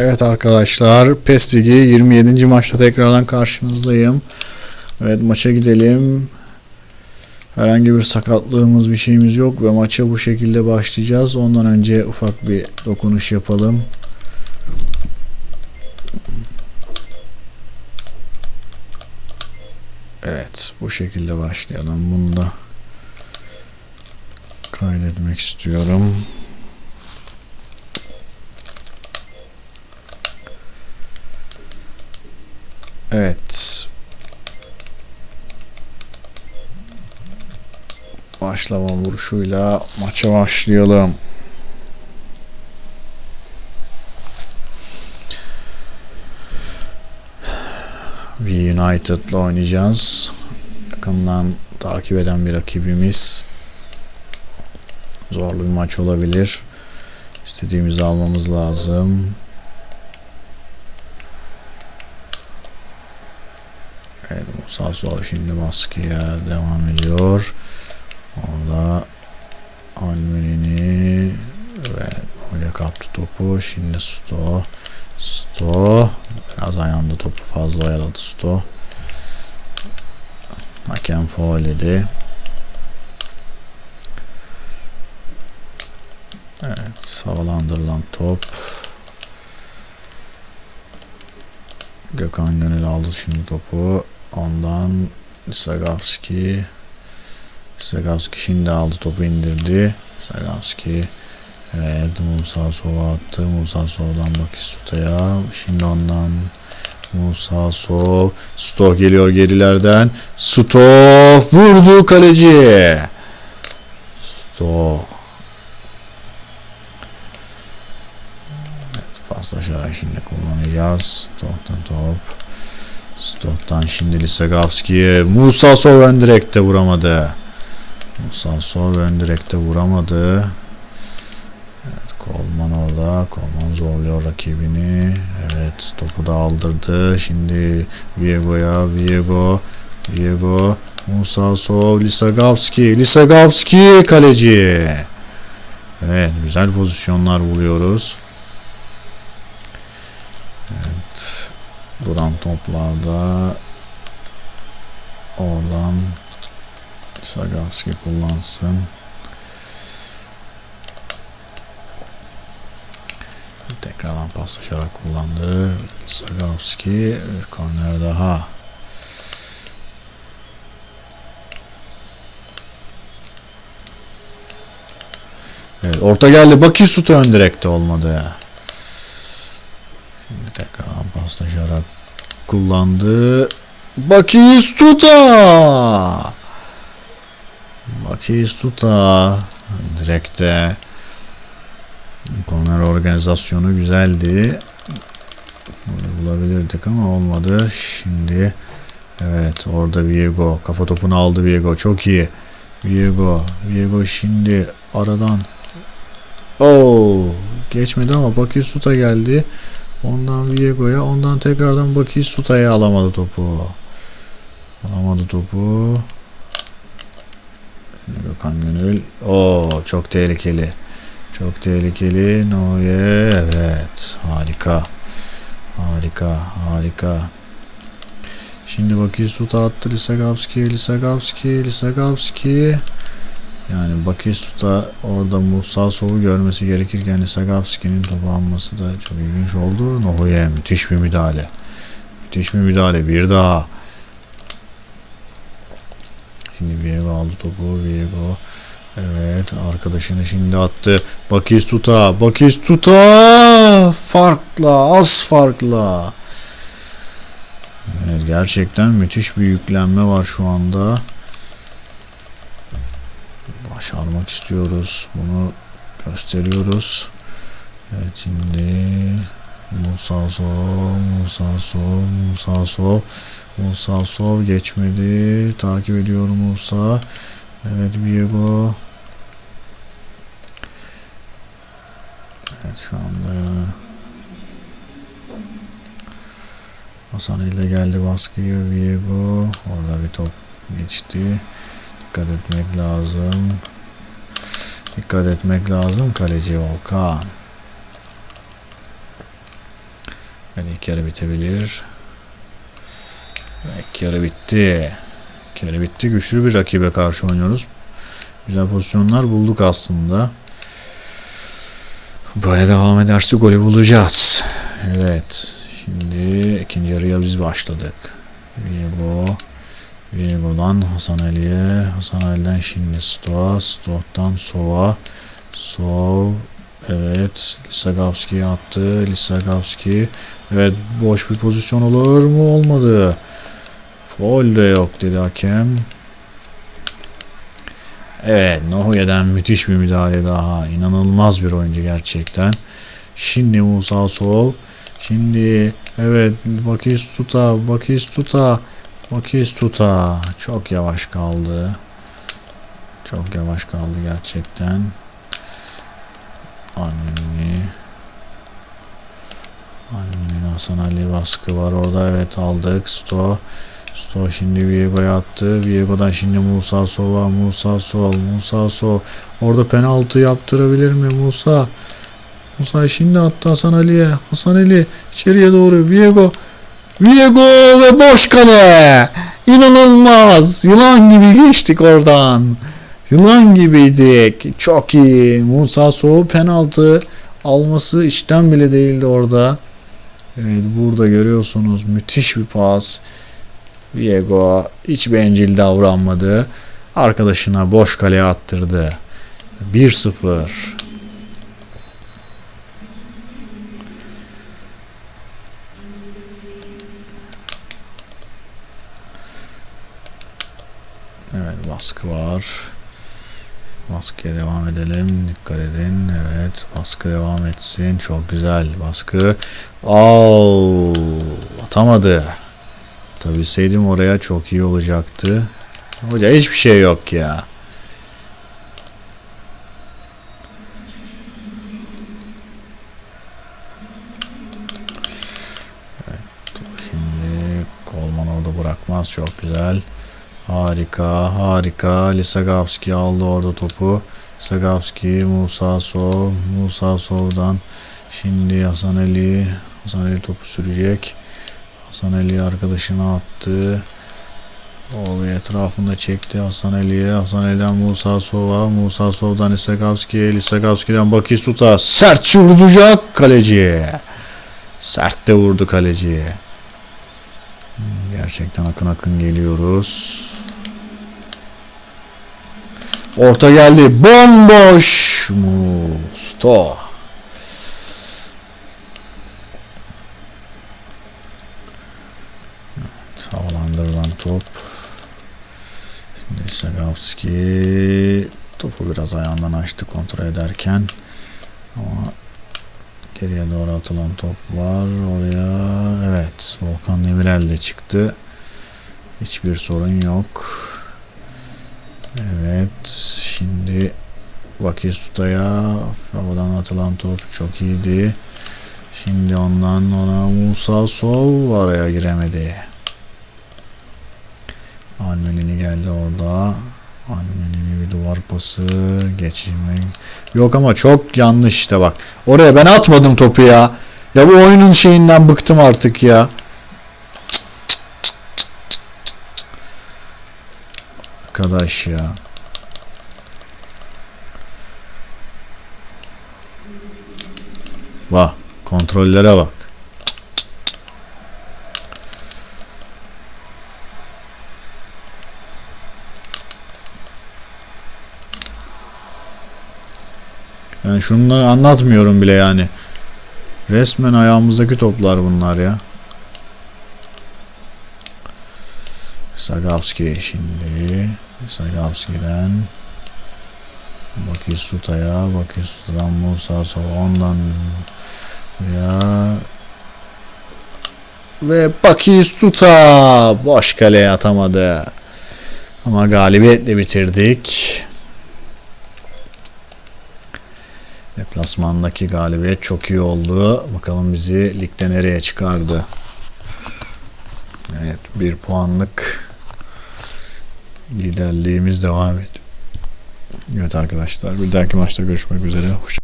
Evet arkadaşlar PES Ligi 27. maçta tekrardan karşınızdayım. Evet maça gidelim. Herhangi bir sakatlığımız bir şeyimiz yok ve maça bu şekilde başlayacağız. Ondan önce ufak bir dokunuş yapalım. Evet bu şekilde başlayalım. Bunu da kaydetmek istiyorum. Evet. Başlama vuruşuyla maça başlayalım. Bir United'la oynayacağız. Yakından takip eden bir rakibimiz. Zorlu bir maç olabilir. İstediğimizi almamız lazım. Musa Sol şimdi baskıya devam ediyor. Orada Almerini ve öyle kaptı topu. Şimdi Sto. Sto. Biraz ayağında topu fazla oyaladı Sto. Hakem faul dedi. Evet havalandırılan top. Gökhan Gönül aldı şimdi topu. Ondan Sagavski Sagavski şimdi aldı topu indirdi. Sagavski Evet Musa Sova attı. Musa Sov'dan Bakistuta'ya. Şimdi ondan Musa Sov. Sto geliyor gerilerden. Sto vurdu kaleci. Sto. Evet, paslaşarak şimdi kullanacağız. Stok'tan top. Stok'tan şimdi Lisagavski'ye. Musa Sov ön direkte vuramadı. Musa Sov ön direkte vuramadı. Evet, Kolman orada. Kolman zorluyor rakibini. Evet topu da aldırdı. Şimdi Viego'ya. Viego. Viego. Musa Sov. Lisagavski. Lisagavski kaleci. Evet güzel pozisyonlar buluyoruz. Evet. Duran toplarda oradan Sagavski kullansın. Tekrardan paslaşarak kullandı. Sagavski korner daha. Evet, orta geldi. Bakisutu ön direkte olmadı. Şimdi tekrardan paslaşarak kullandı. Bakistuta! Bakistuta direkte Korner organizasyonu güzeldi. Bunu bulabilirdik ama olmadı. Şimdi evet orada Viego kafa topunu aldı Viego çok iyi. Viego Viego şimdi aradan Oo geçmedi ama Bakisuta geldi. Ondan Viego'ya ondan tekrardan Bakisuta'ya alamadı topu. Alamadı topu. Gökhan Gönül. Oo çok tehlikeli. Çok tehlikeli. Noye. Evet. Harika. Harika. Harika. Şimdi Bakisuta attı Lisagavski. Lisagavski. Lisagavski. Yani Bakistuta orada Musa Sov'u görmesi gerekirken Lisagavski'nin topu alması da çok ilginç oldu. Nohoye müthiş bir müdahale. Müthiş bir müdahale. Bir daha. Şimdi Viego aldı topu. Viego Evet arkadaşını şimdi attı. Bakistuta. Bakistuta. Farkla. Az farkla. Evet, gerçekten müthiş bir yüklenme var şu anda. Başarmak istiyoruz. Bunu gösteriyoruz. Evet şimdi Musa Sov, Musa Sov, Musa Sov, Musa Sov geçmedi. Takip ediyor Musa. Evet Viego. Evet şu anda Hasan ile geldi baskıya Viego. Orada bir top geçti. Dikkat etmek lazım. Dikkat etmek lazım kaleci Volkan. Hadi ilk yarı bitebilir. İlk yarı bitti. İlk yarı bitti. Güçlü bir rakibe karşı oynuyoruz. Güzel pozisyonlar bulduk aslında. Böyle devam ederse golü bulacağız. Evet. Şimdi ikinci yarıya biz başladık. Viego. Viego'dan Hasan Ali'ye. Hasan Ali'den şimdi Stoğa. Stoğ'dan Sova. Sov. Evet. Lisagavski attı. Lisagavski. Evet. Boş bir pozisyon olur mu? Olmadı. Foul de yok dedi hakem. Evet. Nohuye'den müthiş bir müdahale daha. İnanılmaz bir oyuncu gerçekten. Şimdi Musa Sov. Şimdi evet Bakistuta Bakistuta Bakistuta çok yavaş kaldı. Çok yavaş kaldı gerçekten. Anneni Annenin Hasan Ali baskı var orada evet aldık. Sto Sto şimdi Viego'ya attı. Viego'dan şimdi Musa Sova Musa Sov Musa Sov orada penaltı yaptırabilir mi Musa? Musa şimdi attı Hasan Ali'ye. Hasan Ali içeriye doğru. Viego. Viego ve boş kale. İnanılmaz. Yılan gibi geçtik oradan. Yılan gibiydik. Çok iyi. Musa Soğuk penaltı alması işten bile değildi orada. Evet burada görüyorsunuz müthiş bir pas. Viego hiç bencil davranmadı. Arkadaşına boş kaleye attırdı. 1-0. Evet baskı var. Baskıya devam edelim. Dikkat edin. Evet baskı devam etsin. Çok güzel baskı. Au, atamadı. Atabilseydim oraya çok iyi olacaktı. Hoca hiçbir şey yok ya. Evet, şimdi Kolman orada bırakmaz. Çok güzel. Harika, harika. Lisagavski aldı orada topu. Lisagavski, Musa Sov, Musa Sov'dan şimdi Hasan Ali. Hasan Ali topu sürecek. Hasan Ali arkadaşına attı. O bir etrafında çekti Hasan Ali'ye. Hasan Ali'den Musa Sov'a. Musa Sov'dan Lisagavski'ye. Lisagavski'den Bakisut'a. Sert vuracak kaleci. Sert de vurdu kaleci. Gerçekten akın akın geliyoruz. Orta geldi. Bomboş. Musto. Evet, havalandırılan top. Şimdi Sagavski topu biraz ayağından açtı kontrol ederken. Ama geriye doğru atılan top var. Oraya evet Volkan Demirel de çıktı. Hiçbir sorun yok. Evet. Şimdi Bakistuta'ya havadan atılan top çok iyiydi. Şimdi ondan ona Musa Sov araya giremedi. Almenini geldi orada. Almenini bir duvar pası geçirmek. Yok ama çok yanlış işte bak. Oraya ben atmadım topu ya. Ya bu oyunun şeyinden bıktım artık ya. Arkadaş ya. Bak kontrollere bak. Yani şunları anlatmıyorum bile yani. Resmen ayağımızdaki toplar bunlar ya. Sagavski şimdi. Sagavski'den Bakistuta'ya, Bakistuta'dan Musa Sova ondan ya ve Bakistuta boş kaleye atamadı. Ama galibiyetle bitirdik. Deplasmandaki galibiyet çok iyi oldu. Bakalım bizi ligde nereye çıkardı. Evet bir puanlık liderliğimiz devam ediyor. Evet arkadaşlar bir dahaki maçta görüşmek üzere. Hoşça